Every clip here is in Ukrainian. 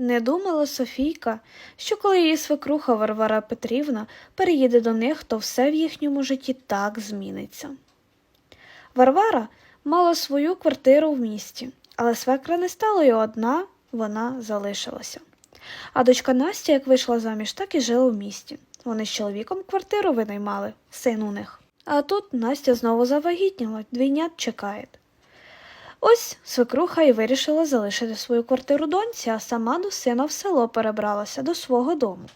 Не думала Софійка, що коли її свекруха Варвара Петрівна переїде до них, то все в їхньому житті так зміниться. Варвара мала свою квартиру в місті, але свекра не стала й одна, вона залишилася. А дочка Настя, як вийшла заміж, так і жила в місті. Вони з чоловіком квартиру винаймали, син у них. А тут Настя знову завагітніла, двійнят чекає. Ось свекруха і вирішила залишити свою квартиру доньці, а сама до сина в село перебралася до свого дому.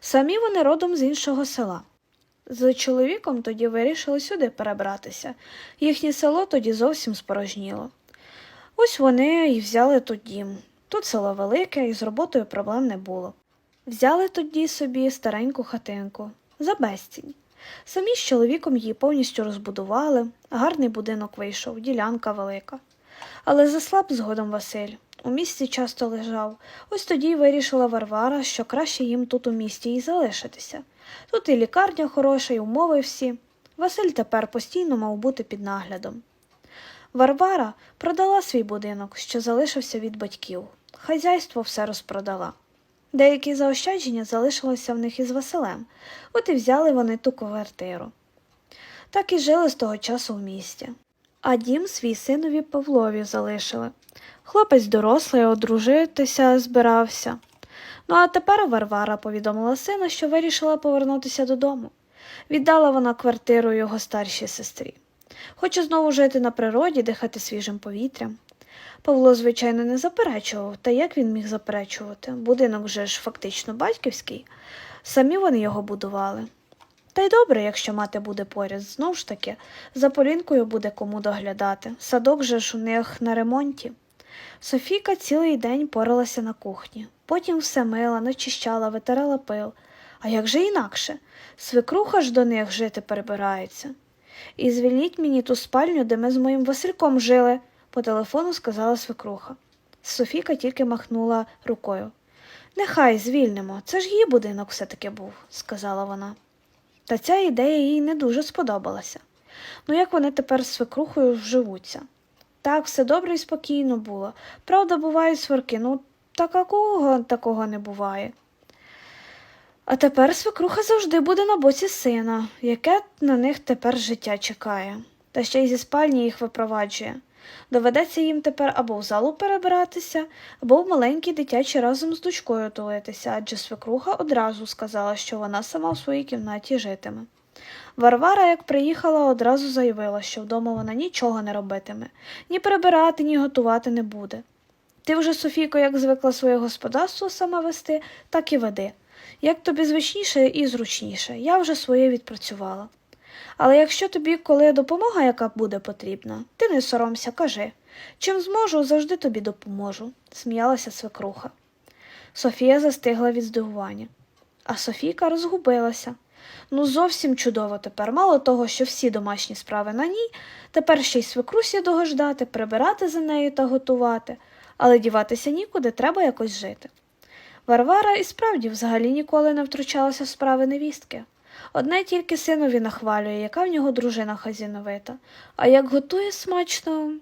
Самі вони родом з іншого села. З чоловіком тоді вирішили сюди перебратися. Їхнє село тоді зовсім спорожніло. Ось вони і взяли тут дім. Тут село велике, і з роботою проблем не було. Взяли тоді собі стареньку хатинку за безцінь. Самі з чоловіком її повністю розбудували, гарний будинок вийшов, ділянка велика. Але заслаб згодом Василь. У місті часто лежав. Ось тоді й вирішила Варвара, що краще їм тут у місті і залишитися. Тут і лікарня хороша, і умови всі. Василь тепер постійно мав бути під наглядом. Варвара продала свій будинок, що залишився від батьків. Хазяйство все розпродала. Деякі заощадження залишилися в них із Василем, от і взяли вони ту квартиру. Так і жили з того часу в місті. А дім свій синові Павлові залишили. Хлопець дорослий, одружитися збирався. Ну а тепер Варвара повідомила сина, що вирішила повернутися додому. Віддала вона квартиру його старшій сестрі. Хоче знову жити на природі, дихати свіжим повітрям. Павло, звичайно, не заперечував, та як він міг заперечувати? Будинок же ж фактично батьківський. Самі вони його будували. Та й добре, якщо мати буде поряд, знов ж таки, за Полінкою буде кому доглядати. Садок же ж у них на ремонті. Софійка цілий день поралася на кухні, потім все мила, начищала, витирала пил. А як же інакше? Свекруха ж до них жити перебирається. І звільніть мені ту спальню, де ми з моїм Васильком жили, по телефону сказала свекруха. Софійка тільки махнула рукою. Нехай звільнимо, це ж її будинок все-таки був, сказала вона. Та ця ідея їй не дуже сподобалася. Ну як вони тепер з свекрухою вживуться? Так, все добре і спокійно було. Правда, бувають сварки, ну так а кого такого не буває. А тепер свекруха завжди буде на боці сина, яке на них тепер життя чекає, та ще й зі спальні їх випроваджує. Доведеться їм тепер або в залу перебиратися, або в маленькій дитячі разом з дочкою тулитися, адже свекруха одразу сказала, що вона сама в своїй кімнаті житиме. Варвара, як приїхала, одразу заявила, що вдома вона нічого не робитиме, ні прибирати, ні готувати не буде. Ти вже, Софійко, як звикла своє господарство сама вести, так і веди. Як тобі звичніше і зручніше, я вже своє відпрацювала. Але якщо тобі коли допомога, яка буде потрібна, ти не соромся, кажи. Чим зможу, завжди тобі допоможу, сміялася свекруха. Софія застигла від здивування, а Софійка розгубилася. Ну, зовсім чудово тепер. Мало того, що всі домашні справи на ній, тепер ще й свекрусі догождати, прибирати за нею та готувати, але діватися нікуди, треба якось жити. Варвара і справді взагалі ніколи не втручалася в справи невістки. Одне тільки синові нахвалює, яка в нього дружина хазіновита, а як готує смачно.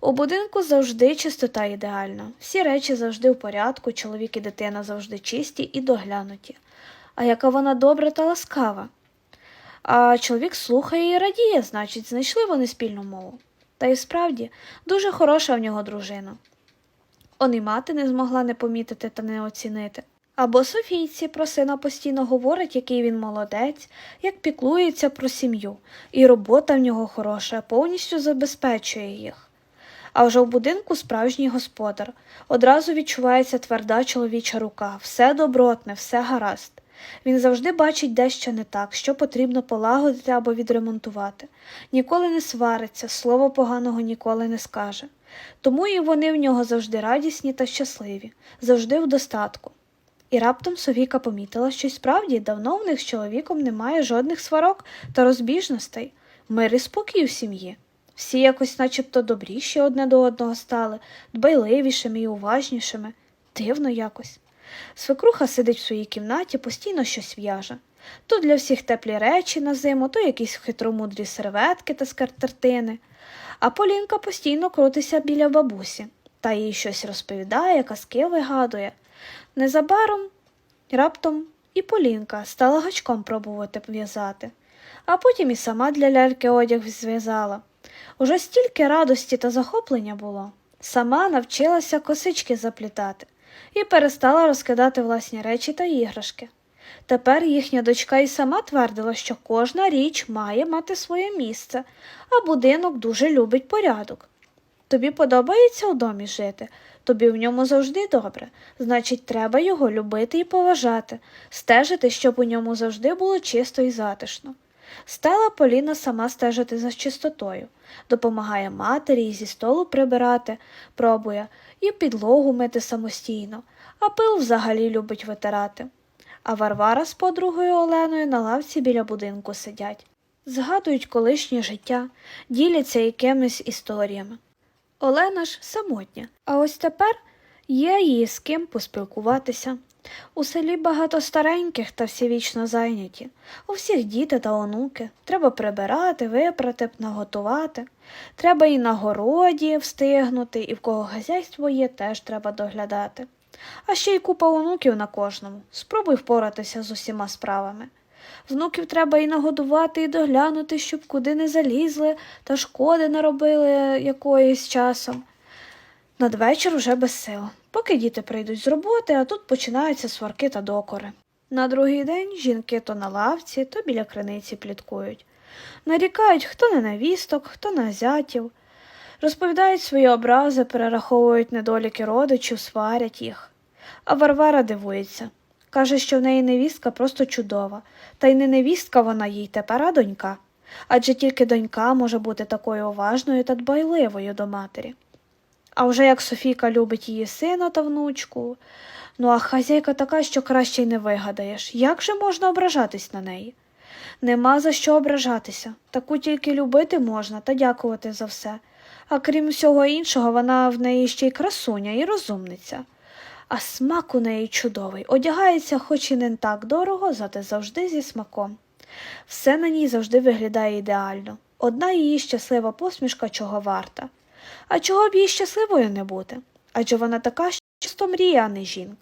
У будинку завжди чистота ідеальна, всі речі завжди в порядку, чоловік і дитина завжди чисті і доглянуті. А яка вона добра та ласкава. А чоловік слухає і радіє, значить, знайшли вони спільну мову. Та й справді дуже хороша в нього дружина. Он і мати не змогла не помітити та не оцінити. Або Софійці про сина постійно говорить, який він молодець, як піклується про сім'ю, і робота в нього хороша, повністю забезпечує їх. А вже в будинку справжній господар. Одразу відчувається тверда чоловіча рука, все добротне, все гаразд. Він завжди бачить дещо не так, що потрібно полагодити або відремонтувати. Ніколи не свариться, слово поганого ніколи не скаже. Тому і вони в нього завжди радісні та щасливі, завжди в достатку. І раптом Совіка помітила, що й справді давно в них з чоловіком немає жодних сварок та розбіжностей, мир і спокій у сім'ї. Всі якось начебто добріші одне до одного стали, дбайливішими і уважнішими, дивно якось. Свекруха сидить в своїй кімнаті, постійно щось в'яже. То для всіх теплі речі на зиму, то якісь хитромудрі серветки та скатертини. А Полінка постійно крутиться біля бабусі. та їй щось розповідає, казки вигадує. Незабаром раптом і Полінка стала гачком пробувати в'язати, а потім і сама для ляльки одяг зв'язала. Уже стільки радості та захоплення було. Сама навчилася косички заплітати і перестала розкидати власні речі та іграшки. Тепер їхня дочка і сама твердила, що кожна річ має мати своє місце, а будинок дуже любить порядок. Тобі подобається у домі жити, тобі в ньому завжди добре, значить, треба його любити і поважати, стежити, щоб у ньому завжди було чисто і затишно. Стала Поліна сама стежити за чистотою, допомагає матері і зі столу прибирати, пробує і підлогу мити самостійно, а пил взагалі любить витирати. А Варвара з подругою Оленою на лавці біля будинку сидять, згадують колишнє життя, діляться якимись історіями. Олена ж самотня, а ось тепер є її з ким поспілкуватися. У селі багато стареньких та всі вічно зайняті. У всіх діти та онуки. Треба прибирати, випрати, наготувати. Треба і на городі встигнути, і в кого хазяйство є, теж треба доглядати. А ще й купа онуків на кожному. Спробуй впоратися з усіма справами. Внуків треба і нагодувати, і доглянути, щоб куди не залізли та шкоди не робили якоїсь часом. Надвечір уже без сил, поки діти прийдуть з роботи, а тут починаються сварки та докори. На другий день жінки то на лавці, то біля криниці пліткують. Нарікають хто на невісток, хто на зятів. Розповідають свої образи, перераховують недоліки родичів, сварять їх. А Варвара дивується. Каже, що в неї невістка просто чудова, та й не невістка вона їй тепер, а донька. Адже тільки донька може бути такою уважною та дбайливою до матері. А вже як Софійка любить її сина та внучку. Ну, а хазяйка така, що краще й не вигадаєш. Як же можна ображатись на неї? Нема за що ображатися. Таку тільки любити можна та дякувати за все. А крім всього іншого, вона в неї ще й красуня і розумниця. А смак у неї чудовий, одягається, хоч і не так дорого, зате завжди зі смаком. Все на ній завжди виглядає ідеально. Одна її щаслива посмішка чого варта. А чого б їй щасливою не бути? Адже вона така, що чисто мрія, а не жінка.